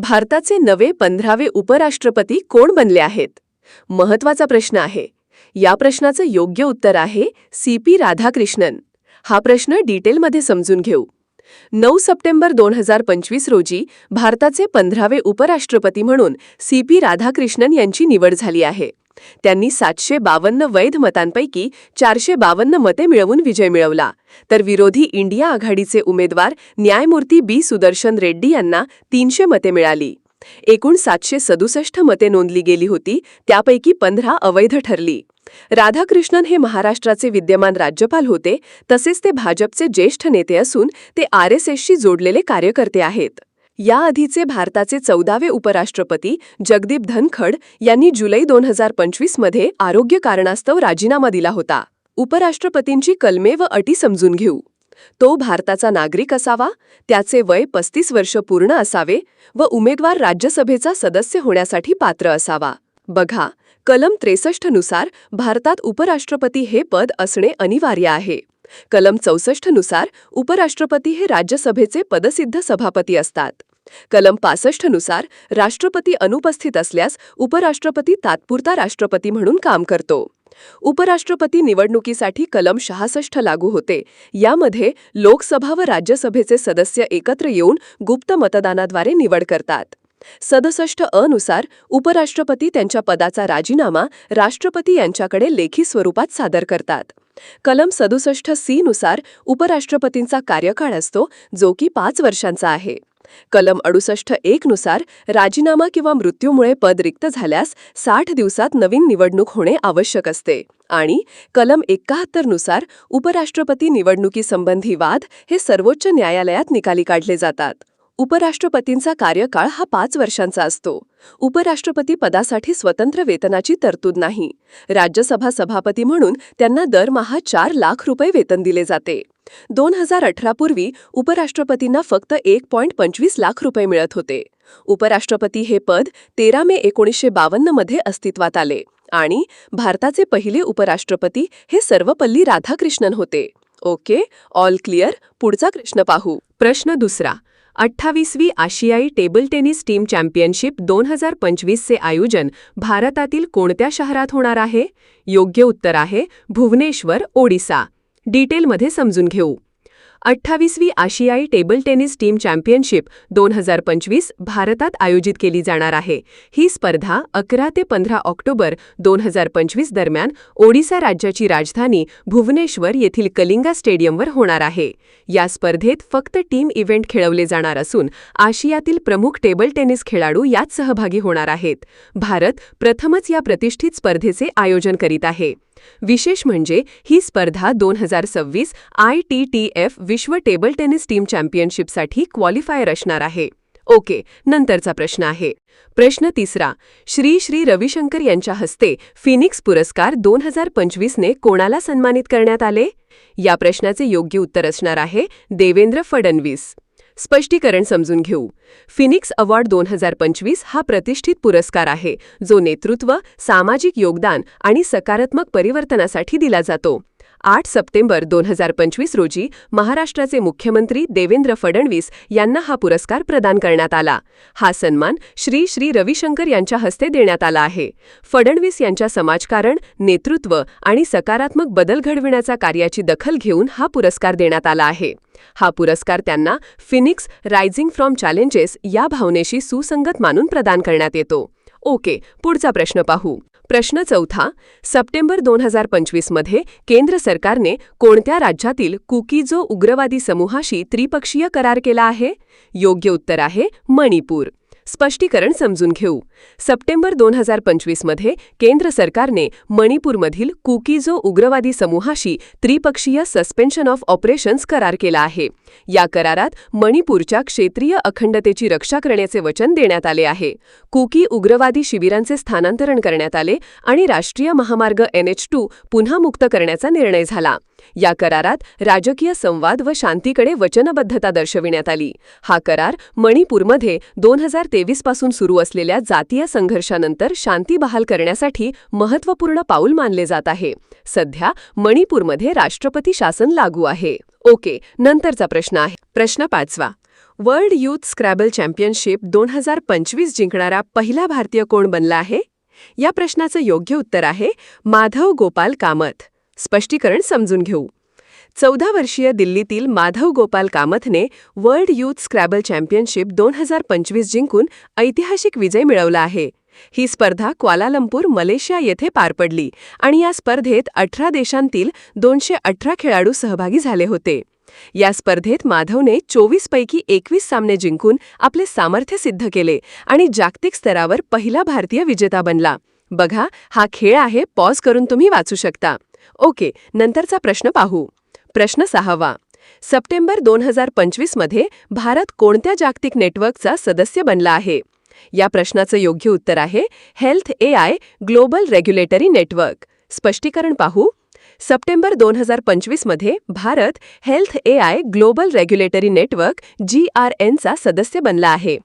भारताचे नवे पंधरावे उपराष्ट्रपती कोण बनले आहेत? महत्त्वाचा प्रश्न आहे. या प्रश्नाचं योग्य उत्तर आहे सी पी राधाकृष्णन. हा प्रश्न डिटेलमध्ये समजून घेऊ. नऊ सप्टेंबर दोन हजार पंचवीस रोजी भारताचे पंधरावे उपराष्ट्रपती म्हणून सी पी राधाकृष्णन यांची निवड झाली आहे. त्यांनी सातशे बावन्न वैध मतांपैकी चारशे बावन्न मते मिळवून विजय मिळवला. तर विरोधी इंडिया आघाडीचे उमेदवार न्यायमूर्ती बी सुदर्शन रेड्डी यांना तीनशे मते मिळाली. एकूण सातशे सदुसष्ट मते नोंदली गेली होती त्यापैकी पंधरा अवैध ठरली. राधाकृष्णन हे महाराष्ट्राचे विद्यमान राज्यपाल होते तसेच ते भाजपचे ज्येष्ठ नेते असून ते आर एस एसशी जोडलेले कार्यकर्ते आहेत. याआधीचे भारताचे चौदावे उपराष्ट्रपती जगदीप धनखड यांनी जुलै दोन हजार पंचवीसमध्ये आरोग्य कारणास्तव राजीनामा दिला होता. उपराष्ट्रपतींची कलमे व अटी समजून घेऊ. तो भारताचा नागरिक असावा त्याचे वय पस्तीस वर्ष पूर्ण असावे व उमेदवार राज्यसभेचा सदस्य होण्यासाठी पात्र असावा. बघा कलम त्रेसष्टनुसार भारतात उपराष्ट्रपती हे पद असणे अनिवार्य आहे. कलम चौसष्टनुसार उपराष्ट्रपती हे राज्यसभेचे पदसिद्ध सभापती असतात. कलम पासष्टनुसार राष्ट्रपती अनुपस्थित असल्यास उपराष्ट्रपती तात्पुरता राष्ट्रपती म्हणून काम करतो. उपराष्ट्रपती निवडणुकीसाठी कलम शहासष्ट लागू होते. यामध्ये लोकसभा व राज्यसभेचे सदस्य एकत्र येऊन गुप्त मतदानाद्वारे निवड करतात. सदसष्ट अ नुसार उपराष्ट्रपती त्यांच्या पदाचा राजीनामा राष्ट्रपती यांच्याकडे लेखी स्वरूपात सादर करतात. कलम सदुसष्ट सी नुसार उपराष्ट्रपतींचा कार्यकाळ असतो जो की पाच वर्षांचा आहे. कलम अडुसष्ट एक नुसार राजीनामा किंवा मृत्यूमुळे पद रिक्त झाल्यास साठ दिवसात नवीन निवडणूक होणे आवश्यक असते. आणि कलम एकाहत्तरनुसार उपराष्ट्रपती निवडणुकीसंबंधी वाद हे सर्वोच्च न्यायालयात निकाली काढले जातात. उपराष्ट्रपतींचा कार्यकाळ हा पाच वर्षांचा असतो. उपराष्ट्रपती पदासाठी स्वतंत्र वेतनाची तरतूद नाही. राज्यसभा सभापती म्हणून त्यांना दरमहा चार लाख रुपये वेतन दिले जाते. दोन हजार अठरा पूर्वी उपराष्ट्रपतींना फक्त एक पॉईंट पंचवीस लाख रुपये मिळत होते. उपराष्ट्रपती हे पद तेरा मे एकोणीसशे बावन्नमध्ये अस्तित्वात आले आणि भारताचे पहिले उपराष्ट्रपती हे सर्वपल्ली राधाकृष्णन होते. ओके? All clear? पुढचा प्रश्न पाहू. प्रश्न दुसरा. अठ्ठावीसवी आशियाई टेबल टेनिस टीम चॅम्पियनशिप दोन हजार पंचवीसचे आयोजन भारतातील कोणत्या शहरात होणार आहे? योग्य उत्तर आहे भुवनेश्वर ओडिसा. डिटेलमध्ये समजून घेऊ. अठ्ठावीसवी आशियाई टेबल टेनिस टीम चॅम्पियनशिप दोन हजार पंचवीस भारतात आयोजित केली जाणार आहे. ही स्पर्धा अकरा ते पंधरा ऑक्टोबर दोन हजार पंचवीस दरम्यान ओडिसा राज्याची राजधानी भुवनेश्वर येथील कलिंगा स्टेडियमवर होणार आहे. या स्पर्धेत फक्त टीम इव्हेंट खेळवले जाणार असून आशियातील प्रमुख टेबल टेनिस खेळाडू यात सहभागी होणार आहेत. भारत प्रथमच या प्रतिष्ठित स्पर्धेचे आयोजन करीत आहे. विशेष म्हणजे ही स्पर्धा दोन हजार सव्वीस आय टी टी एफ विश्व टेबल टेनिस टीम चॅम्पियनशिपसाठी क्वालिफायर असणार आहे. ओके नंतरचा प्रश्न आहे. प्रश्न तिसरा श्री श्री रविशंकर यांच्या हस्ते फिनिक्स पुरस्कार दोन हजार पंचवीसने कोणाला सन्मानित करण्यात आले? या प्रश्नाचे योग्य उत्तर असणार आहे देवेंद्र फडणवीस. स्पष्टीकरण समजून घेऊ. फिनिक्स अवॉर्ड दोन हजार पंचवीस हा प्रतिष्ठित पुरस्कार आहे जो नेतृत्व सामाजिक योगदान आणि सकारात्मक परिवर्तनासाठी दिला जातो. आठ सप्टेंबर दोन हजार पंचवीस रोजी महाराष्ट्राचे मुख्यमंत्री देवेंद्र फडणवीस यांना हा पुरस्कार प्रदान करण्यात आला. हा सन्मान श्री श्री रविशंकर यांच्या हस्ते देण्यात आला आहे. फडणवीस यांच्या समाजकारण नेतृत्व आणि सकारात्मक बदल घडविण्याचा कार्याची दखल घेऊन हा पुरस्कार देण्यात आला आहे. हा पुरस्कार त्यांना फिनिक्स रायझिंग फ्रॉम चॅलेंजेस या भावनेशी सुसंगत मानून प्रदान करण्यात येतो. ओके पुढचा प्रश्न पाहू. प्रश्न चौथा सप्टेंबर दोन हजार पंचवीसमध्ये केंद्र सरकारने कोणत्या राज्यातील कुकीजो उग्रवादी समूहाशी त्रिपक्षीय करार केला आहे? योग्य उत्तर आहे मणिपूर. स्पष्टीकरण समजून घेऊ. सप्टेंबर दोन हजार पंचवीसमध्ये केंद्र सरकारने मणिपूरमधील कुकीजो उग्रवादी समूहाशी त्रिपक्षीय सस्पेन्शन ऑफ ऑपरेशन्स करार केला आहे. या करारात मणिपूरच्या क्षेत्रीय अखंडतेची रक्षा करण्याचे वचन देण्यात आले आहे. कुकी उग्रवादी शिबिरांचे स्थानांतरण करण्यात आले आणि राष्ट्रीय महामार्ग एन एच टू पुन्हा मुक्त करण्याचा निर्णय झाला. या करारात राजकीय संवाद व शांतीकडे वचनबद्धता दर्शविण्यात आली. हा करार मणिपूरमध्ये दोन हजार तेवीसपासून सुरू असलेल्या जातीय संघर्षानंतर शांती बहाल करण्यासाठी महत्त्वपूर्ण पाऊल मानले जात आहे. सध्या मणिपूरमध्ये राष्ट्रपती शासन लागू आहे. ओके नंतरचा प्रश्न आहे. प्रश्न पाचवा. वर्ल्ड यूथ स्क्रॅबल चॅम्पियनशिप दोन हजार पंचवीस जिंकणारा पहिला भारतीय कोण बनला आहे? या प्रश्नाचं योग्य उत्तर आहे माधव गोपाल कामत. स्पष्टीकरण समजून घेऊ. चौदा वर्षीय दिल्लीतील माधव गोपाल कामथने वर्ल्ड यूथ स्क्रॅबल चॅम्पियनशिप दोन हजार पंचवीस जिंकून ऐतिहासिक विजय मिळवला आहे. ही स्पर्धा क्वालालंपूर मलेशिया येथे पार पडली आणि या स्पर्धेत अठरा देशांतील दोनशे अठरा खेळाडू सहभागी झाले होते. या स्पर्धेत माधवने चोवीस पैकी एकवीस सामने जिंकून आपले सामर्थ्य सिद्ध केले आणि जागतिक स्तरावर पहिला भारतीय विजेता बनला. बघा हा खेळ आहे पॉज करून तुम्ही वाचू शकता. ओके नंतरचा प्रश्न पाहू. प्रश्न सहावा. सप्टेंबर दोन हजार पंचवीसमध्ये भारत कोणत्या जागतिक नेटवर्कचा सदस्य बनला आहे? या प्रश्नाचं योग्य उत्तर आहे health A I global regulatory network. स्पष्टीकरण पाहू. सप्टेंबर दोन हजार पंचवीसमध्ये Bharat health A I global regulatory network G R एनचा सदस्य बनला आहे.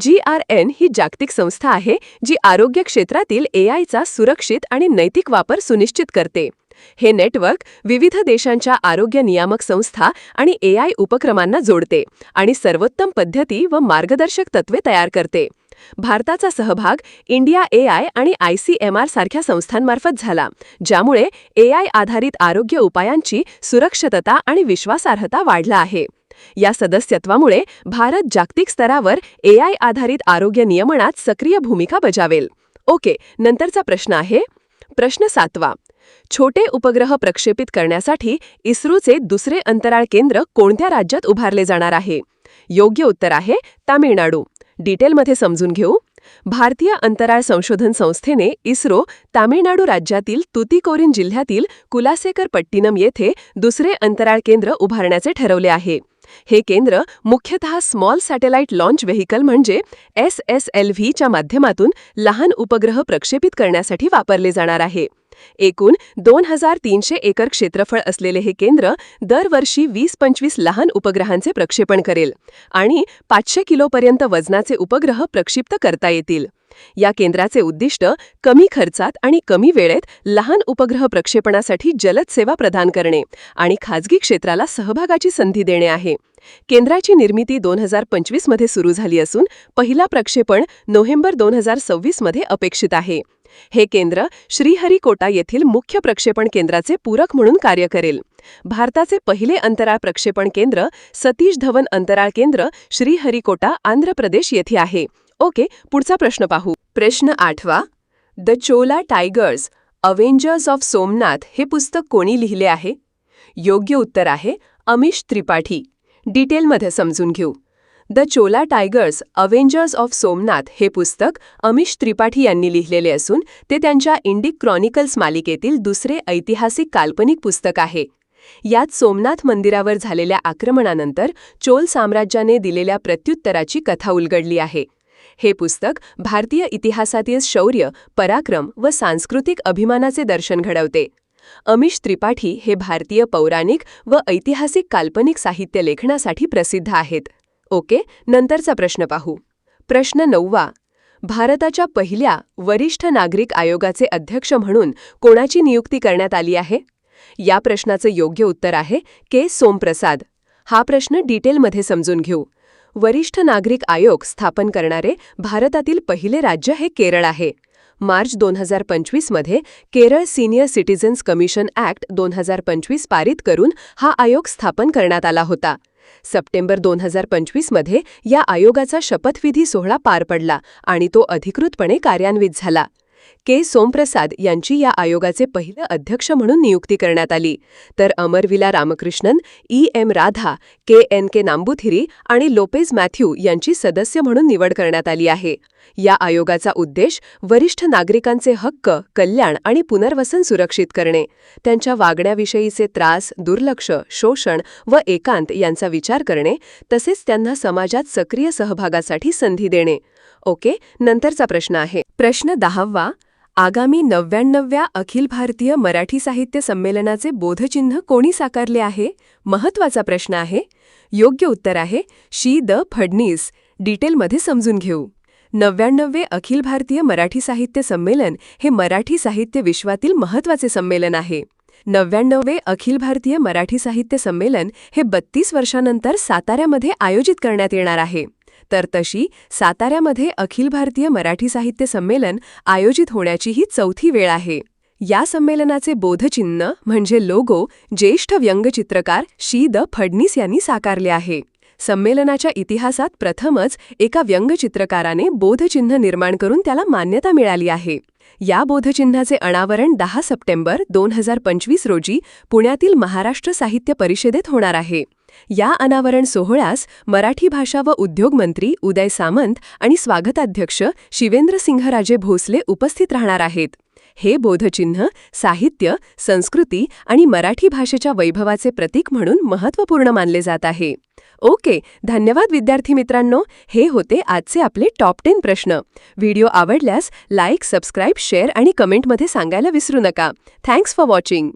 जी आर एन ही जागतिक संस्था आहे जी आरोग्य क्षेत्रातील ए आयचा सुरक्षित आणि नैतिक वापर सुनिश्चित करते. हे नेटवर्क विविध देशांच्या आरोग्य नियामक संस्था आणि ए आय उपक्रमांना जोडते आणि सर्वोत्तम पद्धती व मार्गदर्शक तत्वे तयार करते. भारताचा सहभाग इंडिया ए आय आणि आय सी एम आर सारख्या संस्थांमार्फत झाला ज्यामुळे ए आय आधारित आरोग्य उपायांची सुरक्षितता आणि विश्वासार्हता वाढला आहे. या सदस्यत्वामुळे भारत जागतिक स्तरावर ए आय आधारित आरोग्य नियमनात सक्रिय भूमिका बजावेल. ओके नंतरचा प्रश्न आहे. प्रश्न सातवा. छोटे उपग्रह प्रक्षेपित करण्यासाठी इस्रोचे दुसरे अंतराळ केंद्र कोणत्या राज्यात उभारले जाणार आहे? योग्य उत्तर आहे तामिळनाडू. डिटेलमध्ये समजून घेऊ. भारतीय अंतराळ संशोधन संस्थेने इस्रो तामिळनाडू राज्यातील तुतीकोरिन जिल्ह्यातील कुलासेकर पट्टिनम येथे दुसरे अंतराळ केंद्र उभारण्याचे ठरवले आहे. हे केंद्र मुख्यतः स्मॉल सॅटेलाइट लॉन्च व्हेकल म्हणजे एस एस एल व्हीच्या माध्यमातून लहान उपग्रह प्रक्षेपित करण्यासाठी वापरले जाणार आहे. एकूण दोन हजार तीनशे एकर क्षेत्रफळ असलेले हे केंद्र दरवर्षी वीस पंचवीस लहान उपग्रहांचे प्रक्षेपण करेल आणि पाचशे किलोपर्यंत वजनाचे उपग्रह प्रक्षिप्त करता येतील. या केंद्राचे उद्दिष्ट कमी खर्चात आणि कमी वेळेत लहान उपग्रह प्रक्षेपणासाठी जलद सेवा प्रदान करणे आणि खाजगी क्षेत्राला सहभागाची संधी देणे आहे. केंद्राची निर्मिती दोन हजार पंचवीसमध्ये सुरू झाली असून पहिला प्रक्षेपण नोव्हेंबर दोन हजार सव्वीसमध्ये अपेक्षित आहे. हे केंद्र श्रीहरिकोटा येथील मुख्य प्रक्षेपण केंद्राचे पूरक म्हणून कार्य करेल. भारताचे पहिले अंतराळ प्रक्षेपण केंद्र सतीश धवन अंतराळ केंद्र श्रीहरिकोटा आंध्र प्रदेश येथे आहे. ओके पुढचा प्रश्न पाहू. प्रश्न आठवा. The Chola tigers avengers of Somnath हे पुस्तक कोणी लिहिले आहे? योग्य उत्तर आहे अमिश त्रिपाठी. डिटेलमध्ये समजून घेऊ. The Chola tigers avengers of Somnath हे पुस्तक अमिश त्रिपाठी यांनी लिहिलेले असून ते त्यांच्या इंडिक क्रॉनिकल्स मालिकेतील दुसरे ऐतिहासिक काल्पनिक पुस्तक आहे. यात सोमनाथ मंदिरावर झालेल्या आक्रमणानंतर चोल साम्राज्याने दिलेल्या प्रत्युत्तराची कथा उलगडली आहे. हे पुस्तक भारतीय इतिहासातील शौर्य पराक्रम व सांस्कृतिक अभिमानाचे दर्शन घडवते. अमिश त्रिपाठी हे भारतीय पौराणिक व ऐतिहासिक काल्पनिक साहित्य लेखनासाठी प्रसिद्ध आहेत. ओके नंतरचा प्रश्न पाहू. प्रश्न नववा. भारताच्या पहिल्या वरिष्ठ नागरिक आयोगाचे अध्यक्ष म्हणून कोणाची नियुक्ती करण्यात आली आहे? या प्रश्नाचं योग्य उत्तर आहे के. सोमप्रसाद. हा प्रश्न डिटेलमध्ये समजून घेऊ. वरिष्ठ नागरिक आयोग स्थापन करणारे भारतातील पहिले राज्य हे केरळ आहे. मार्च दोन हजार पंचवीसमध्ये Kerala senior citizens commission act दोन हजार पंचवीस पारित करून हा आयोग स्थापन करण्यात आला होता. सप्टेंबर दोन हजार पंचवीसमध्ये या आयोगाचा शपथविधी सोहळा पार पडला आणि तो अधिकृतपणे कार्यान्वित झाला. के. सोमप्रसाद यांची या आयोगाचे पहिले अध्यक्ष म्हणून नियुक्ती करण्यात आली. तर Amaravila Ramakrishnan E. M. Radha K. N. K. Namboothiri आणि लोपेज मॅथ्यू यांची सदस्य म्हणून निवड करण्यात आली आहे. या आयोगाचा उद्देश वरिष्ठ नागरिकांचे हक्क कल्याण आणि पुनर्वसन सुरक्षित करणे. त्यांच्या वागण्याविषयीचे त्रास दुर्लक्ष शोषण व एकांत यांचा विचार करणे तसेच त्यांना समाजात सक्रिय सहभागासाठी संधी देणे. ओके नंतरचा प्रश्न आहे. प्रश्न दहावा आगामी नव्याण्णव्या अखिल भारतीय मराठी साहित्य संमेलनाचे बोधचिन्ह कोणी साकारले आहे? महत्त्वाचा प्रश्न आहे. योग्य उत्तर आहे शी द फडणीस. डिटेलमध्ये समजून घेऊ. नव्याण्णवे अखिल भारतीय मराठी साहित्य संमेलन हे मराठी साहित्य विश्वातील महत्त्वाचे संमेलन आहे. नव्याण्णवे अखिल भारतीय मराठी साहित्य संमेलन हे बत्तीस वर्षानंतर साताऱ्यामध्ये आयोजित करण्यात येणार आहे. तर तशी साताऱ्यामध्ये अखिल भारतीय मराठी साहित्य संमेलन आयोजित होण्याची ही चौथी वेळ आहे. या संमेलनाचे बोधचिन्ह म्हणजे लोगो ज्येष्ठ व्यंगचित्रकार शी द फडणीस यांनी साकारले आहे. संमेलनाच्या इतिहासात प्रथमच एका व्यंगचित्रकाराने बोधचिन्ह निर्माण करून त्याला मान्यता मिळाली आहे. या बोधचिन्हाचे अनावरण दहा सप्टेंबर दोन हजार पंचवीस रोजी पुण्यातील महाराष्ट्र साहित्य परिषदेत होणार आहे. या अनावरण सोहळ्यास मराठी भाषा व उद्योग मंत्री उदय सामंत आणि स्वागताध्यक्ष शिवेंद्रसिंहराजे भोसले उपस्थित राहणार आहेत. हे बोधचिन्ह साहित्य संस्कृती आणि मराठी भाषेच्या वैभवाचे प्रतीक म्हणून महत्त्वपूर्ण मानले जात आहे. ओके धन्यवाद विद्यार्थी मित्रांनो. हे होते आजचे आपले टॉप टेन प्रश्न. व्हिडिओ आवडल्यास लाईक सबस्क्राईब शेअर आणि कमेंटमध्ये सांगायला विसरू नका. Thanks for watching.